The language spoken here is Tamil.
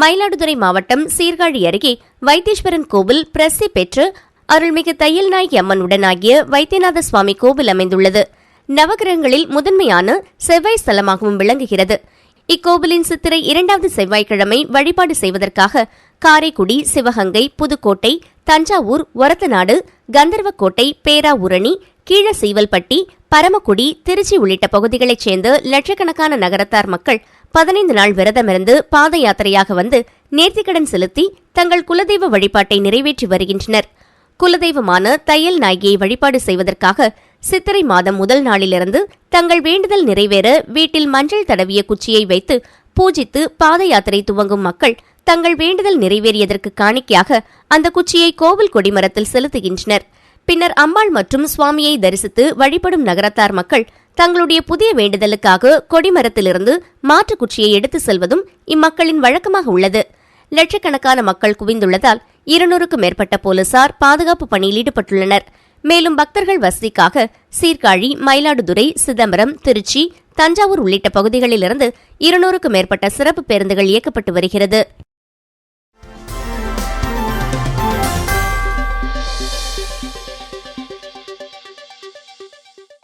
மயிலாடுதுறை மாவட்டம் சீர்காழி அருகே வைத்தீஸ்வரன் கோவில் பிரசி பெற்று அருள்மிகு தையல் நாயகி அம்மன் உடனாகிய வைத்தியநாத சுவாமி கோவில் அமைந்துள்ளது. நவகிரகங்களில் முதன்மையான செவ்வாய் ஸ்தலமாகவும் விளங்குகிறது. இக்கோவிலின் சித்திரை இரண்டாவது செவ்வாய்க்கிழமை வழிபாடு செய்வதற்காக காரைக்குடி சிவகங்கை புதுக்கோட்டை தஞ்சாவூர் ஒரத்தநாடு கந்தர்வக்கோட்டை பேராவூரணி கீழசீவல்பட்டி பரமக்குடி திருச்சி உள்ளிட்ட பகுதிகளைச் சேர்ந்த லட்சக்கணக்கான நகரத்தார் மக்கள் பதினைந்து நாள் விரதமிருந்து பாத யாத்திரையாக வந்து நேர்த்திக்கடன் செலுத்தி தங்கள் குலதெய்வ வழிபாட்டை நிறைவேற்றி வருகின்றனர். குலதெய்வமான தையல் நாயகியை வழிபாடு செய்வதற்காக சித்திரை மாதம் முதல் நாளிலிருந்து தங்கள் வேண்டுதல் நிறைவேற வீட்டில் மஞ்சள் தடவிய குச்சியை வைத்து பூஜித்து பாத யாத்திரை துவங்கும் மக்கள் தங்கள் வேண்டுதல் நிறைவேறியதற்கு காணிக்கையாக அந்த குச்சியை கோவில் கொடிமரத்தில் செலுத்துகின்றனர். பின்னர் அம்பாள் மற்றும் சுவாமியை தரிசித்து வழிபடும் நகரத்தார் மக்கள் தங்களுடைய புதிய வேண்டுதலுக்காக கொடிமரத்திலிருந்து மாற்றுக் குச்சியை எடுத்து செல்வதும் இம்மக்களின் வழக்கமாக உள்ளது. லட்சக்கணக்கான மக்கள் குவிந்துள்ளதால் இருநூறுக்கும் மேற்பட்ட போலீசார் பாதுகாப்பு பணியில் ஈடுபட்டுள்ளனர். மேலும் பக்தர்கள் வசதிக்காக சீர்காழி மயிலாடுதுறை சிதம்பரம் திருச்சி தஞ்சாவூர் உள்ளிட்ட பகுதிகளிலிருந்து இருநூறுக்கும் மேற்பட்ட சிறப்பு பேருந்துகள் இயக்கப்பட்டு வருகிறது.